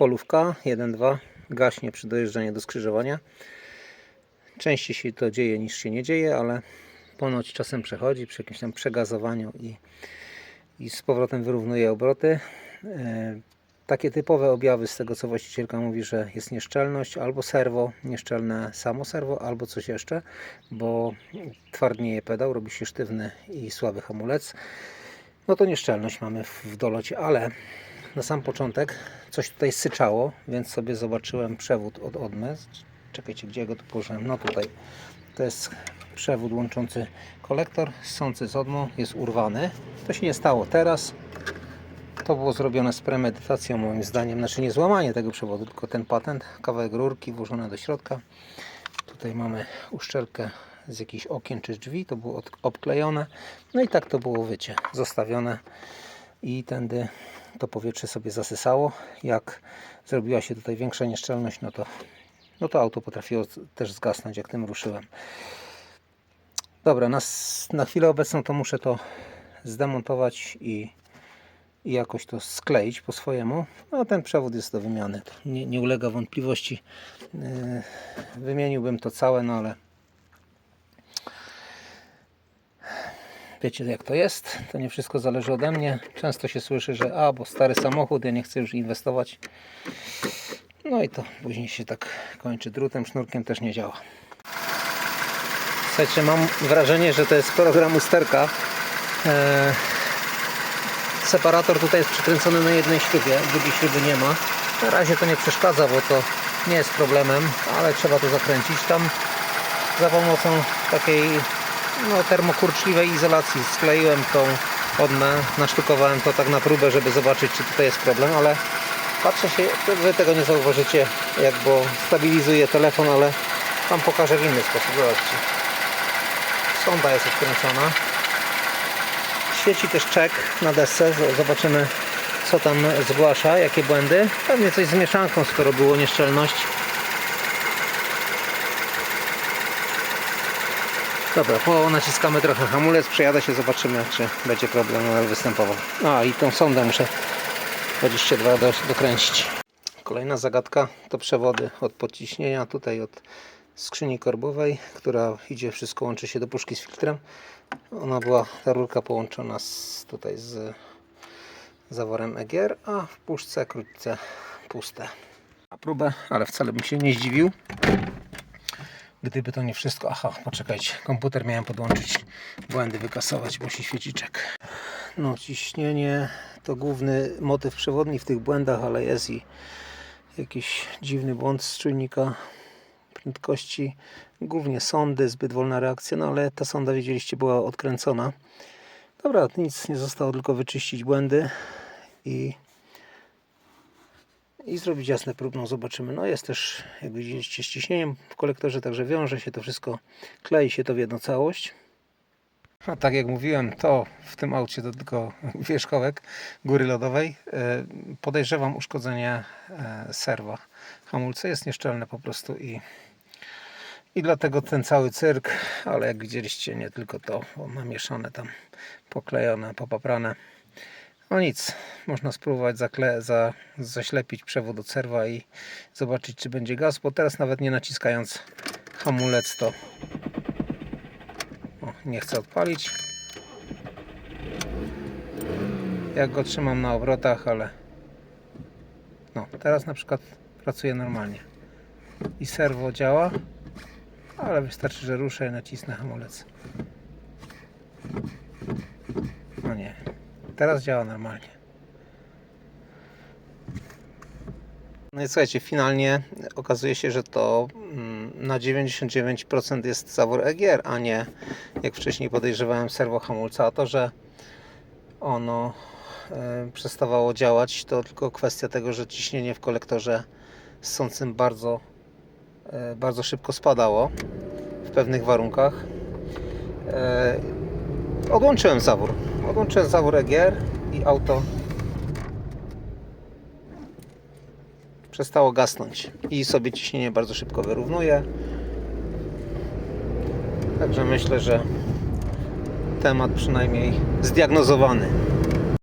polówka 1-2 gaśnie przy dojeżdżaniu do skrzyżowania. Częściej się to dzieje niż się nie dzieje, ale ponoć czasem przechodzi przy jakimś tam przegazowaniu i, i z powrotem wyrównuje obroty. E, Takie typowe objawy z tego co właścicielka mówi, że jest nieszczelność albo serwo, nieszczelne samo serwo, albo coś jeszcze, bo twardnieje pedał, robi się sztywny i słaby hamulec. No to nieszczelność mamy w dolocie, ale na sam początek coś tutaj syczało, więc sobie zobaczyłem przewód od odmy. Czekajcie, gdzie go tu położyłem? No tutaj. To jest przewód łączący kolektor ssący z odmą, jest urwany. To się nie stało teraz. To było zrobione z premedytacją moim zdaniem. Znaczy nie złamanie tego przewodu, tylko ten patent. Kawałek rurki włożony do środka. Tutaj mamy uszczelkę z jakichś okien czy drzwi. To było obklejone. No i tak to było wycie. Zostawione i tędy to powietrze sobie zasysało. Jak zrobiła się tutaj większa nieszczelność, no to, no to auto potrafiło też zgasnąć, jak tym ruszyłem. Dobra, na, na chwilę obecną to muszę to zdemontować i, i jakoś to skleić po swojemu. No ten przewód jest do wymiany, nie, nie ulega wątpliwości. Yy, Wymieniłbym to całe, no ale Wiecie jak to jest, to nie wszystko zależy ode mnie. Często się słyszy, że a, bo stary samochód, ja nie chcę już inwestować. No i to później się tak kończy drutem, sznurkiem też nie działa. Słuchajcie, mam wrażenie, że to jest program usterka. Eee, separator tutaj jest przykręcony na jednej śrubie, drugiej śruby nie ma. Na razie to nie przeszkadza, bo to nie jest problemem, ale trzeba to zakręcić tam za pomocą takiej no, termokurczliwej izolacji. Skleiłem tą odmę, nasztukowałem to tak na próbę, żeby zobaczyć czy tutaj jest problem, ale patrzę się, wy tego nie zauważycie jak bo stabilizuję telefon, ale wam pokażę w inny sposób, zobaczcie. Sonda jest odkręcona. Świeci też czek na desce, zobaczymy co tam zgłasza, jakie błędy. Pewnie coś z mieszanką, skoro było nieszczelność Dobra, po naciskamy trochę hamulec, przejadę się, zobaczymy, czy będzie problem występował. A i tą sondę muszę 22 do, dokręcić. Kolejna zagadka to przewody od podciśnienia, tutaj od skrzyni korbowej, która idzie, wszystko łączy się do puszki z filtrem. Ona była, ta rurka połączona z, tutaj z zaworem EGR, a w puszce krótce puste. Na próbę, ale wcale bym się nie zdziwił. Gdyby to nie wszystko. Aha, poczekajcie. Komputer miałem podłączyć. Błędy wykasować, bo się świeci czek. No, ciśnienie to główny motyw przewodni w tych błędach, ale jest i jakiś dziwny błąd z czujnika prędkości. Głównie sondy, zbyt wolna reakcja, no ale ta sonda, widzieliście, była odkręcona. Dobra, nic nie zostało, tylko wyczyścić błędy i i zrobić jasne próbną, zobaczymy. No jest też, jak widzieliście, z ciśnieniem w kolektorze, także wiąże się to wszystko, klei się to w jedną całość. A tak jak mówiłem, to w tym aucie to tylko wierzchołek góry lodowej. E, Podejrzewam uszkodzenie e, serwa. Hamulce jest nieszczelne po prostu i, i dlatego ten cały cyrk, ale jak widzieliście, nie tylko to, bo namieszane tam, poklejone, popaprane. No nic, można spróbować zakle, za, zaślepić przewód od serwa i zobaczyć czy będzie gaz, bo teraz nawet nie naciskając hamulec to o, nie chcę odpalić. Jak go trzymam na obrotach, ale no teraz na przykład pracuje normalnie i serwo działa, ale wystarczy, że ruszę i nacisnę hamulec. No nie, Teraz działa normalnie. No i słuchajcie, finalnie okazuje się, że to mm, na 99% jest zawór EGR, a nie jak wcześniej podejrzewałem serwo hamulca. A to, że ono e, przestawało działać, to tylko kwestia tego, że ciśnienie w kolektorze ssącym bardzo, e, bardzo szybko spadało w pewnych warunkach. E, Odłączyłem zawór. Odłączyłem zawór EGR i auto przestało gasnąć i sobie ciśnienie bardzo szybko wyrównuje. Także myślę, że temat przynajmniej zdiagnozowany.